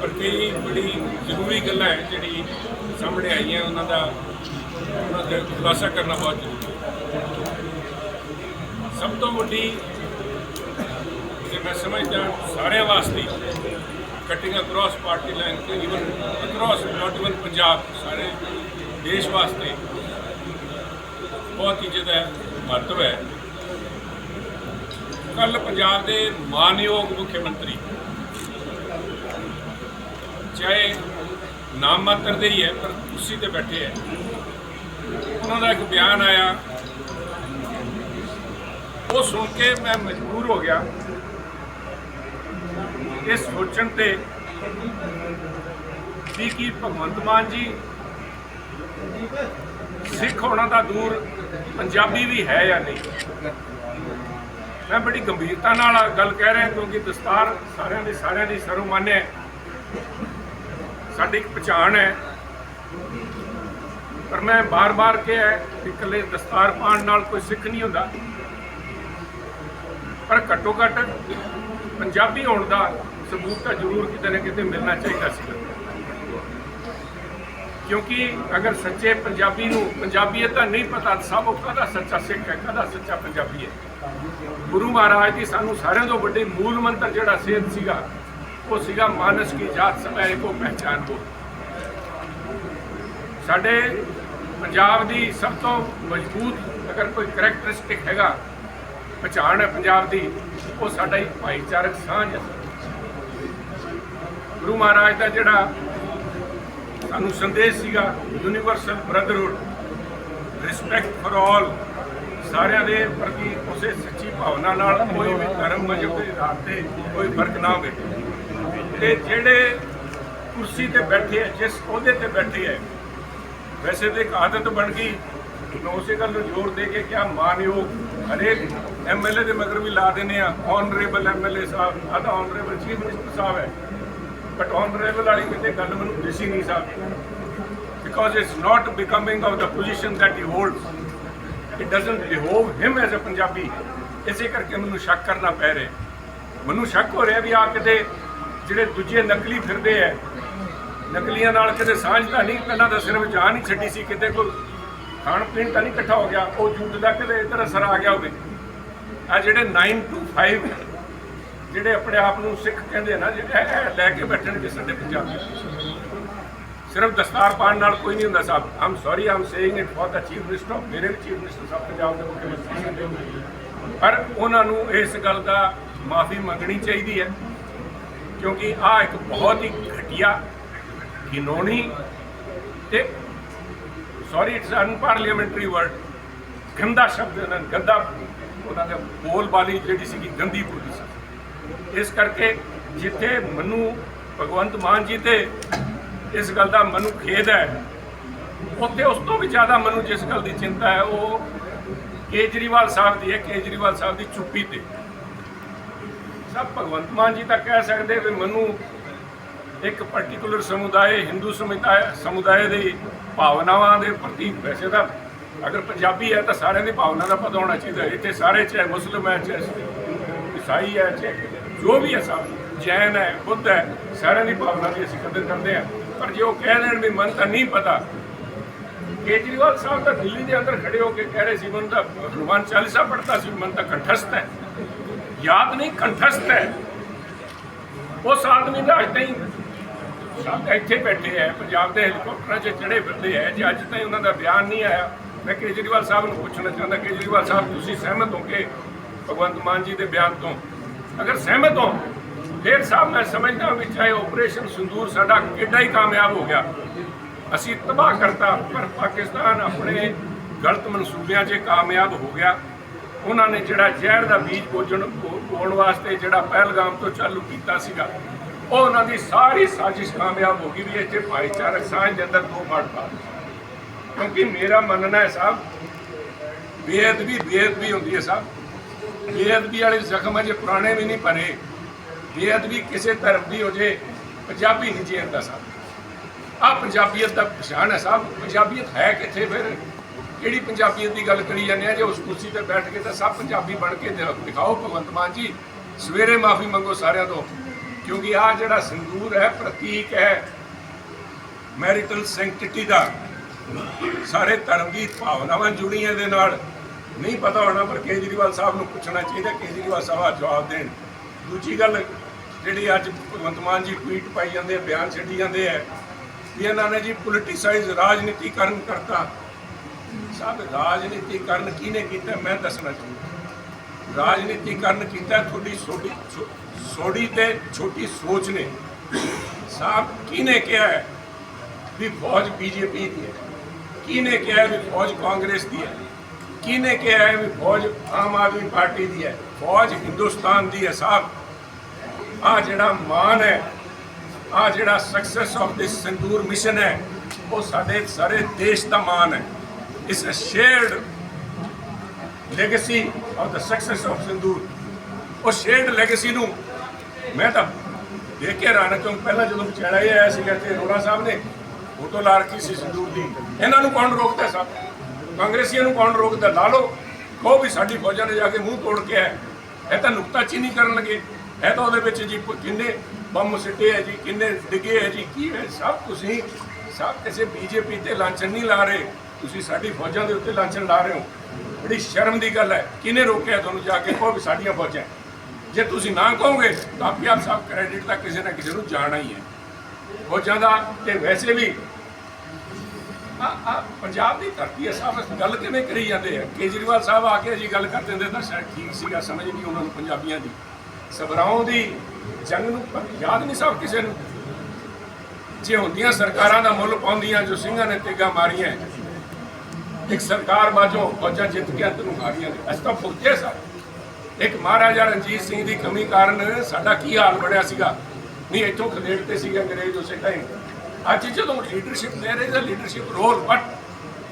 ਪਰ ਕਈ ਬੜੀ ਜ਼ਰੂਰੀ ਗੱਲਾਂ ਹੈ ਜਿਹੜੀ ਸਾਹਮਣੇ ਆਈਆਂ, ਉਹਨਾਂ ਦਾ ਉਹਨਾਂ ਦਾ ਖੁਲਾਸਾ ਕਰਨਾ ਬਹੁਤ ਜ਼ਰੂਰੀ ਹੈ। ਸਭ ਤੋਂ ਵੱਡੀ ਜੇ ਮੈਂ ਸਮਝਦਾ, ਸਾਰਿਆਂ ਵਾਸਤੇ ਕਟਿੰਗ ਅਕ੍ਰੋਸ ਪਾਰਟੀ ਲਾਈਨ ਤੇ even across not even Punjab, ਸਾਰੇ ਦੇਸ਼ ਵਾਸਤੇ ਬਹੁਤ ਹੀ ਜਿਹਦਾ ਮਹੱਤਵ ਹੈ। ਕੱਲ ਪੰਜਾਬ ਦੇ ਮਾਨਯੋਗ ਮੁੱਖ ਮੰਤਰੀ। ਚਾਹੇ ਨਾਮ ਮਾਤਰ ਦੇ ਹੀ ਹੈ, ਪਰ ਕੁਰਸੀ ਤੇ ਬੈਠੇ ਹੈ। ਉਹਨਾਂ ਦਾ ਇੱਕ ਬਿਆਨ ਆਇਆ। ਉਹ ਸੁਣ ਕੇ ਮੈਂ ਮਜਬੂਰ ਹੋ ਗਿਆ। ਇਹ ਸੋਚਣ ਤੇ ਵੀ ਕੀ ਭਗਵੰਤ ਮਾਨ ਜੀ ਸਿੱਖ ਹੋਣਾ ਦਾ ਦੂਰ ਪੰਜਾਬੀ ਵੀ ਹੈ ਜਾਂ ਨਹੀਂ। ਮੈਂ ਬੜੀ ਗੰਭੀਰਤਾ ਨਾਲ ਗੱਲ ਕਹਿ ਰਿਹਾ ਕਿਉਂਕਿ ਦਸਤਾਰ ਸਾਰਿਆਂ ਦੀ ਸਾਰਿਆਂ ਦੀ ਸਰਵਮਾਨਿਆ ਹੈ। ਸਾਡੀ ਇੱਕ ਪਛਾਣ ਹੈ। ਪਰ ਮੈਂ ਬਾਰ-ਬਾਰ ਕਿਹਾ ਕਿ ਇਕੱਲੇ ਦਸਤਾਰ ਪਾਉਣ ਨਾਲ ਕੋਈ ਸਿੱਖ ਨਹੀਂ ਹੁੰਦਾ। ਪਰ ਘੱਟੋ ਘੱਟ ਪੰਜਾਬੀ ਹੋਣ ਦਾ ਸਬੂਤ ਤਾਂ ਜ਼ਰੂਰ ਕਿਤੇ ਨਾ ਕਿਤੇ ਮਿਲਣਾ ਚਾਹੀਦਾ ਸੀ ਕਿਉਂਕਿ ਅਗਰ ਸੱਚੇ ਪੰਜਾਬੀ ਨੂੰ ਪੰਜਾਬੀਅਤ ਦਾ ਨਹੀਂ ਪਤਾ, ਸਭ ਉਹ ਕਦਾ ਸੱਚਾ ਸਿੱਖ ਹੈ ਕਦਾ ਸੱਚਾ ਪੰਜਾਬੀ ਹੈ। ਗੁਰੂ ਮਹਾਰਾਜ ਦੀ ਸਾਨੂੰ ਸਾਰਿਆਂ ਤੋਂ ਵੱਡੇ ਮੂਲ ਮੰਤਰ ਜਿਹੜਾ ਸੇਧ ਸੀਗਾ, ਉਹ ਸੀਗਾ ਮਾਨਸ ਕੀ ਜਾਤ ਸਮੈ ਕੋ ਪਹਿਚਾਨ ਕੋ ਸਾਡੇ ਪੰਜਾਬ ਦੀ ਸਭ ਤੋਂ ਮਜ਼ਬੂਤ ਅਗਰ ਕੋਈ ਕਰੈਕਟਰਿਸਟਿਕ ਹੈਗਾ, ਪਛਾਣ ਹੈ ਪੰਜਾਬ ਦੀ, ਉਹ ਸਾਡਾ ਹੀ ਭਾਈਚਾਰਕ ਸਾਂਝ ਹੈ। ਗੁਰੂ ਮਹਾਰਾਜ ਦਾ ਜਿਹੜਾ ਸਾਨੂੰ ਸੰਦੇਸ਼ ਸੀਗਾ universal brotherhood respect for all ਸਾਰਿਆਂ ਦੇ ਪ੍ਰਤੀ ਉਸੇ ਸੱਚੀ ਭਾਵਨਾ ਨਾਲ ਕੋਈ ਵੀ ਧਰਮ ਮਜ਼ਹਬ ਦੇ ਆਧਾਰ ਤੇ ਕੋਈ ਫ਼ਰਕ ਨਾ ਹੋਵੇ। ਤੇ ਜਿਹੜੇ ਕੁਰਸੀ ਤੇ ਬੈਠੇ ਆ, ਜਿਸ ਅਹੁਦੇ ਤੇ ਬੈਠੇ ਆ, ਵੈਸੇ ਤੇ ਇੱਕ ਆਦਤ ਬਣ ਗਈ। ਮੈਂ ਉਸੇ ਗੱਲ ਨੂੰ ਜ਼ੋਰ ਦੇ ਕੇ ਕਿਹਾ, ਮਾਨਯੋਗ ਹਰੇਕ ਐਮਐਲਏ ਦੇ ਮਗਰ ਵੀ ਲਾ ਦਿੰਦੇ ਆ ਆਨਰੇਬਲ ਐਮਐਲਏ ਸਾਹਿਬ ਆਦਾ ਆਨਰੇਬਲ ਚੀਫ ਮਿਨਿਸਟਰ ਸਾਹਿਬ ਹੈ। ਬਟ ਆਨਰੇਬਲ ਵਾਲੀ ਕਿਤੇ ਗੱਲ ਮੈਨੂੰ ਦਿਸੀ ਨਹੀਂ ਸਾਹਿਬ because it's not becoming of the position that he holds. It doesn't behove him as a Punjabi. ਇਸੇ ਕਰਕੇ ਮੈਨੂੰ ਸ਼ੱਕ ਕਰਨਾ ਪੈ ਰਿਹਾ ਮੈਨੂੰ ਸ਼ੱਕ ਹੋ ਰਿਹਾ ਵੀ ਆ ਕਿਤੇ ਜਿਹੜੇ ਦੂਜੇ ਨਕਲੀ ਫਿਰਦੇ ਐ ਨਕਲੀਆਂ ਨਾਲ ਕਿਤੇ ਸਾਂਝ ਤਾਂ ਨਹੀਂ ਪਹਿਲਾਂ ਤਾਂ ਸਿਰਫ ਜਾਨ ਹੀ ਛੱਡੀ ਸੀ ਕਿਤੇ ਕੋਈ ਖਾਣ ਪੀਣ ਤਾਂ ਨਹੀਂ ਇਕੱਠਾ ਹੋ ਗਿਆ ਉਹ ਝੂਠ ਦਾ ਕਿਤੇ ਇਧਰ ਅਸਰ ਆ ਗਿਆ ਹੋਵੇ ਆ ਜਿਹੜੇ 9 to 5 ਜਿਹੜੇ ਆਪਣੇ ਆਪ ਨੂੰ ਸਿੱਖ ਕਹਿੰਦੇ ਆ ਨਾ, ਜਿਹੜੇ ਇਹ ਲੈ ਕੇ ਬੈਠਣਗੇ ਸਾਡੇ ਪੰਜਾਬ ਸਿਰਫ ਦਸਤਾਰ ਪਾਉਣ ਨਾਲ ਕੋਈ ਨਹੀਂ ਹੁੰਦਾ ਸਾਹਿਬ I'm sorry I'm saying it for the chief minister ਮੇਰੇ ਵੀ ਚੀਫ ਮਿਨਿਸਟਰ ਸਾਹਿਬ ਪੰਜਾਬ ਦੇ ਮੁੱਖ ਮੰਤਰੀ ਪਰ ਉਹਨਾਂ ਨੂੰ ਇਸ ਗੱਲ ਦਾ ਮਾਫੀ ਮੰਗਣੀ ਚਾਹੀਦੀ ਹੈ, ਕਿਉਂਕਿ ਆ ਇੱਕ ਬਹੁਤ ਹੀ ਘਟੀਆ ਘਿਨੌਣੀ ਤੇ ਸੌਰੀ ਇਟਸ ਅਨਪਾਰਲੀਮੈਂਟਰੀ ਵਰਡ ਗੰਦਾ ਸ਼ਬਦ ਉਹਨਾਂ ਨੇ, ਗੰਦਾ ਉਹਨਾਂ ਦੇ ਬੋਲਬਾਣੀ ਜਿਹੜੀ ਸੀਗੀ, ਗੰਦੀ ਬੋਲੀ ਸੀ। ਇਸ ਕਰਕੇ ਜਿੱਥੇ ਮੈਨੂੰ ਭਗਵੰਤ ਮਾਨ ਜੀ ਤੇ ਇਸ ਗੱਲ ਦਾ ਮੈਨੂੰ ਖੇਦ ਹੈ, ਉੱਥੇ ਉਸ ਤੋਂ ਵੀ ਜ਼ਿਆਦਾ ਮੈਨੂੰ ਜਿਸ ਗੱਲ ਦੀ ਚਿੰਤਾ ਹੈ, ਉਹ ਕੇਜਰੀਵਾਲ ਸਾਹਿਬ ਦੀ ਹੈ, ਕੇਜਰੀਵਾਲ ਸਾਹਿਬ ਦੀ ਚੁੱਪੀ ਤੇ। ਸਭ ਭਗਵੰਤ ਮਾਨ ਜੀ ਤਾਂ ਕਹਿ ਸਕਦੇ ਵੀ ਮੈਨੂੰ ਇੱਕ ਪਾਰਟਿਕੂਲਰ ਸਮੁਦਾਇ, ਹਿੰਦੂ ਸਮੁਦਾਇ ਸਮੁਦਾਇ ਦੀ ਭਾਵਨਾਵਾਂ ਦੇ ਪ੍ਰਤੀ ਵੈਸੇ ਤਾਂ ਅਗਰ ਪੰਜਾਬੀ ਹੈ ਤਾਂ ਸਾਰਿਆਂ ਦੀ ਭਾਵਨਾ ਦਾ ਪਤਾ ਹੋਣਾ ਚਾਹੀਦਾ ਇੱਥੇ ਸਾਰੇ ਚਾਹੇ ਮੁਸਲਮ ਹੈ, ਚਾਹੇ ਈਸਾਈ ਹੈ, ਚਾਹੇ ਜੋ ਵੀ ਹੈ ਸਭ ਜੈਨ ਹੈ, ਬੁੱਧ ਹੈ, ਸਾਰਿਆਂ ਦੀ ਭਾਵਨਾ ਦੀ ਅਸੀਂ ਕਦਰ ਕਰਦੇ ਹਾਂ। ਪਰ ਜੇ ਉਹ ਕਹਿ ਦੇਣ ਵੀ ਮਨ ਤਾਂ ਨਹੀਂ ਪਤਾ, ਕੇਜਰੀਵਾਲ ਸਾਹਿਬ ਤਾਂ ਦਿੱਲੀ ਦੇ ਅੰਦਰ ਖੜੇ ਹੋ ਕੇ ਕਹਿ ਰਹੇ ਸੀ, ਮਨ ਤਾਂ ਹਨੂਮਾਨ ਚਾਲੀਸਾ ਪੜਤਾ ਸੀ, ਮਨ ਤਾਂ ਕੰਠਸਥ ਹੈ। ਯਾਦ ਨਹੀਂ, ਕੰਠਸਥ ਹੈ। ਉਸ ਆਦਮੀ ਦਾ ਅੱਜ ਤਾਈਂ ਸਭ ਇੱਥੇ ਬੈਠੇ ਹੈ, ਪੰਜਾਬ ਦੇ ਹੈਲੀਕਾਪਟਰਾਂ 'ਚ ਚੜੇ ਫਿਰਦੇ ਹੈ, ਜੇ ਅੱਜ ਤਾਈਂ ਉਹਨਾਂ ਦਾ ਬਿਆਨ ਨਹੀਂ ਆਇਆ, ਮੈਂ ਕੇਜਰੀਵਾਲ ਸਾਹਿਬ ਨੂੰ ਪੁੱਛਣਾ ਚਾਹੁੰਦਾ, ਕੇਜਰੀਵਾਲ ਸਾਹਿਬ, ਤੁਸੀਂ ਸਹਿਮਤ ਹੋ ਕੇ ਭਗਵੰਤ ਮਾਨ ਜੀ ਦੇ ਬਿਆਨ ਤੋਂ? ਅਗਰ ਸਹਿਮਤ ਹੋ, ਫਿਰ ਸਾਹਿਬ ਮੈਂ ਸਮਝਦਾ ਵੀ ਚਾਹੇ ਆਪਰੇਸ਼ਨ ਸਿੰਦੂਰ ਸਾਡਾ ਕਿੱਡਾ ਹੀ ਕਾਮਯਾਬ ਹੋ ਗਿਆ। ਅਸੀਂ ਤਬਾਹ ਕਰਤਾ, ਪਰ ਪਾਕਿਸਤਾਨ ਆਪਣੇ ਗਲਤ ਮਨਸੂਬਿਆਂ 'ਚ ਕਾਮਯਾਬ ਹੋ ਗਿਆ। ਉਹਨਾਂ ਨੇ ਜਿਹੜਾ ਜ਼ਹਿਰ ਦਾ ਬੀਜ ਪੋਜਣ ਬੋਣ ਵਾਸਤੇ ਜਿਹੜਾ ਪਹਿਲਗਾਮ ਤੋਂ ਚਾਲੂ ਕੀਤਾ ਸੀਗਾ, ਉਹ ਉਹਨਾਂ ਦੀ ਸਾਰੀ ਸਾਜ਼ਿਸ਼ ਕਾਮਯਾਬ ਹੋ ਗਈ ਵੀ ਇੱਥੇ ਭਾਈਚਾਰਕ ਸਾਂਝ ਦੇ ਅੰਦਰ ਦੋ ਫਾੜ ਪਾ ਕਿਉਂਕਿ ਮੇਰਾ ਮੰਨਣਾ ਹੈ ਸਾਹਿਬ, ਬੇਅਦਬੀ ਬੇਅਦਬੀ ਹੁੰਦੀ ਹੈ ਸਾਹਿਬ। ਬੇਅਦਬੀ ਵਾਲੇ ਜ਼ਖਮ ਅਜੇ ਪੁਰਾਣੇ ਵੀ ਨਹੀਂ ਭਰੇ ਬੇਅਦਬੀ ਕਿਸੇ ਧਰਮ ਦੀ ਹੋ ਜੇ, ਪੰਜਾਬੀ ਨਹੀਂ ਜੀਂਦਾ ਸਾਹਿਬ ਆ ਪੰਜਾਬੀਅਤ ਦਾ ਪਛਾਣ ਹੈ ਸਾਹਿਬ ਪੰਜਾਬੀਅਤ ਹੈ ਕਿੱਥੇ ਫਿਰ? ਕਿਹੜੀ ਪੰਜਾਬੀਅਤ ਦੀ ਗੱਲ ਕਰੀ ਜਾਂਦੇ ਆ? ਜੇ ਉਸ ਕੁਰਸੀ ਤੇ ਬੈਠ ਕੇ ਤਾਂ ਸਭ ਪੰਜਾਬੀ ਬਣ ਕੇ ਦਿ- ਦਿਖਾਓ ਭਗਵੰਤ ਮਾਨ ਜੀ। ਸਵੇਰੇ ਮਾਫੀ ਮੰਗੋ ਸਾਰਿਆਂ ਤੋਂ। ਕਿਉਂਕਿ ਆ ਜਿਹੜਾ ਸੰਦੂਰ ਹੈ, ਪ੍ਰਤੀਕ ਹੈ, ਮੈਰਿਟਲ ਸੈਂਕਟਿਟੀ ਦਾ। ਸਾਰੇ ਧਰਮ ਦੀ ਭਾਵਨਾਵਾਂ ਜੁੜੀਆਂ ਇਹਦੇ ਨਾਲ। ਨਹੀਂ ਪਤਾ ਹੋਣਾ, ਪਰ ਕੇਜਰੀਵਾਲ ਸਾਹਿਬ ਨੂੰ ਪੁੱਛਣਾ ਚਾਹੀਦਾ, ਕੇਜਰੀਵਾਲ ਸਾਹਿਬ ਆ ਜਵਾਬ ਦੇਣ। ਦੂਜੀ ਗੱਲ, ਜਿਹੜੀ ਅੱਜ ਭਗਵੰਤ ਮਾਨ ਜੀ ਟਵੀਟ ਪਾਈ ਜਾਂਦੇ ਆ, ਬਿਆਨ ਛੱਡੀ ਜਾਂਦੇ ਆ, ਵੀ ਇਹਨਾਂ ਨੇ ਜੀ ਪੋਲਿਟਿਸਾਈਜ਼ ਰਾਜਨੀਤੀਕਰਨ ਕਰਤਾ। ਸਾਹਿਬ ਰਾਜਨੀਤੀਕਰਨ ਕਿਹਨੇ ਕੀਤਾ, ਮੈਂ ਦੱਸਣਾ ਚਾਹੁੰਦਾ। ਰਾਜਨੀਤੀਕਰਨ ਕੀਤਾ, ਤੁਹਾਡੀ ਛੋਟੀ ਛੋੜੀ ਤੇ ਛੋਟੀ ਸੋਚ ਨੇ। ਸਾਹਿਬ, ਕਿਹਨੇ ਕਿਹਾ ਵੀ ਫੌਜ ਬੀਜੇਪੀ ਦੀ ਹੈ? ਕਿਹਨੇ ਕਿਹਾ ਵੀ ਫੌਜ ਕਾਂਗਰਸ ਦੀ ਹੈ? ਕਿਹਨੇ ਕਿਹਾ ਹੈ ਵੀ ਫੌਜ ਆਮ ਆਦਮੀ ਪਾਰਟੀ ਦੀ ਹੈ? ਫੌਜ ਹਿੰਦੁਸਤਾਨ ਦੀ ਹੈ ਸਾਹਿਬ ਆ ਜਿਹੜਾ ਮਾਨ ਹੈ ਆ ਜਿਹੜਾ success of this Sindoor mission ਹੈ, ਉਹ ਸਾਡੇ ਸਾਰੇ ਦੇਸ਼ ਦਾ ਮਾਨ ਹੈ। ਇਸ shared legacy of the success of Sindoor ਉਹ ਸ਼ੇਅਰਡ ਲੈਗੇਸੀ ਨੂੰ ਮੈਂ ਤਾਂ ਦੇਖ ਕੇ ਹੈਰਾਨ ਹਾਂ ਪਹਿਲਾਂ ਜਦੋਂ ਵਿਚਾਰਾ ਇਹ ਆਇਆ ਸੀਗਾ ਤੇ ਅਰੋੜਾ ਸਾਹਿਬ ਨੇ, ਫੋਟੋ ਲਾ ਰੱਖੀ ਸੀ ਸੰਦੂਰ ਦੀ। ਇਹਨਾਂ ਨੂੰ ਕੌਣ ਰੋਕਦਾ ਸਭ ਕਾਂਗਰਸੀਆਂ ਨੂੰ ਕੌਣ ਰੋਕਦਾ? ਲਾ ਲਓ, ਕਹੋ ਵੀ ਸਾਡੀ ਫੌਜਾਂ ਨੇ ਜਾ ਕੇ ਮੂੰਹ ਤੋੜ ਕੇ ਹੈ ਇਹ ਤਾਂ ਨੁਕਤਾਚੀਨੀ ਕਰਨ ਲੱਗੇ। ਇਹ ਤਾਂ ਉਹਦੇ ਵਿੱਚ ਜੀ ਕਿੰਨੇ ਬੰਮ ਸਿੱਟੇ ਹੈ ਜੀ, ਕਿੰਨੇ ਡਿੱਗੇ ਹੈ ਜੀ, ਕੀ ਹੈ ਸਭ ਤੁਸੀਂ, ਸਭ ਕਿਸੇ ਬੀਜੇਪੀ ਤੇ ਲਾਂਛਨ ਨਹੀਂ ਲਾ ਰਹੇ। ਤੁਸੀਂ ਸਾਡੀ ਫੌਜਾਂ ਦੇ ਉੱਤੇ ਲਾਂਛਨ ਲਾ ਰਹੇ ਹੋ। ਬੜੀ ਸ਼ਰਮ ਦੀ ਗੱਲ ਹੈ। ਕਿਹਨੇ ਰੋਕਿਆ ਤੁਹਾਨੂੰ ਜਾ ਕੇ? ਕਹੋ ਵੀ ਸਾਡੀਆਂ ਫੌਜਾਂ। ਜੇ ਤੁਸੀਂ ਨਾ ਕਹੋਗੇ, ਤਾਂ ਆਪੇ ਆਪ ਸਭ ਕ੍ਰੈਡਿਟ ਤਾਂ ਕਿਸੇ ਨਾ ਕਿਸੇ ਨੂੰ ਜਾਣਾ ਹੀ ਹੈ। ਫੌਜਾਂ ਦਾ ਤੇ ਵੈਸੇ ਵੀ ਆ ਪੰਜਾਬ ਦੀ ਧਰਤੀ ਹੈ ਸਾਹਿਬ ਗੱਲ ਕਿਵੇਂ ਕਰੀ ਜਾਂਦੇ ਆ? ਕੇਜਰੀਵਾਲ ਸਾਹਿਬ ਆ ਕੇ ਜੀ ਗੱਲ ਕਰ ਦਿੰਦੇ ਤਾਂ ਸ਼ਾਇਦ ਠੀਕ ਸੀਗਾ, ਸਮਝ ਨਹੀਂ ਉਹਨਾਂ ਨੂੰ ਪੰਜਾਬੀਆਂ ਦੀ। ਸਭਰਾਉਂ ਦੀ ਜੰਗ ਨੂੰ ਯਾਦ ਨਹੀਂ ਸਾਹਿਬ ਕਿਸੇ ਨੂੰ? ਜੇ ਹੁੰਦੀਆਂ ਸਰਕਾਰਾਂ ਦਾ ਮੁੱਲ ਪਾਉਂਦੀਆਂ, ਜੋ ਸਿੰਘਾਂ ਨੇ ਤੇਗਾ ਮਾਰੀਆਂ, ਇੱਕ ਸਰਕਾਰ ਬਾਝੋਂ ਫੌਜਾਂ ਜਿੱਤ ਕੇ ਅੰਤ ਨੂੰ ਹਾਰੀਆਂ ਨੇ। ਅਸੀਂ ਤਾਂ ਫੁੱਟੇ ਸਰ। ਇੱਕ ਮਹਾਰਾਜਾ ਰਣਜੀਤ ਸਿੰਘ ਦੀ ਕਮੀ ਕਾਰਨ ਸਾਡਾ ਕੀ ਹਾਲ ਬਣਿਆ ਸੀਗਾ? ਨਹੀਂ, ਇੱਥੋਂ ਖਦੇੜ ਤੇ ਸੀਗੇ ਅੰਗਰੇਜ਼ ਉਸੇ ਟਾਈਮ। ਅੱਜ ਜਦੋਂ ਲੀਡਰਸ਼ਿਪ ਲੈ ਰਹੇ ਦਾ ਲੀਡਰਸ਼ਿਪ ਰੋਲ ਬਟ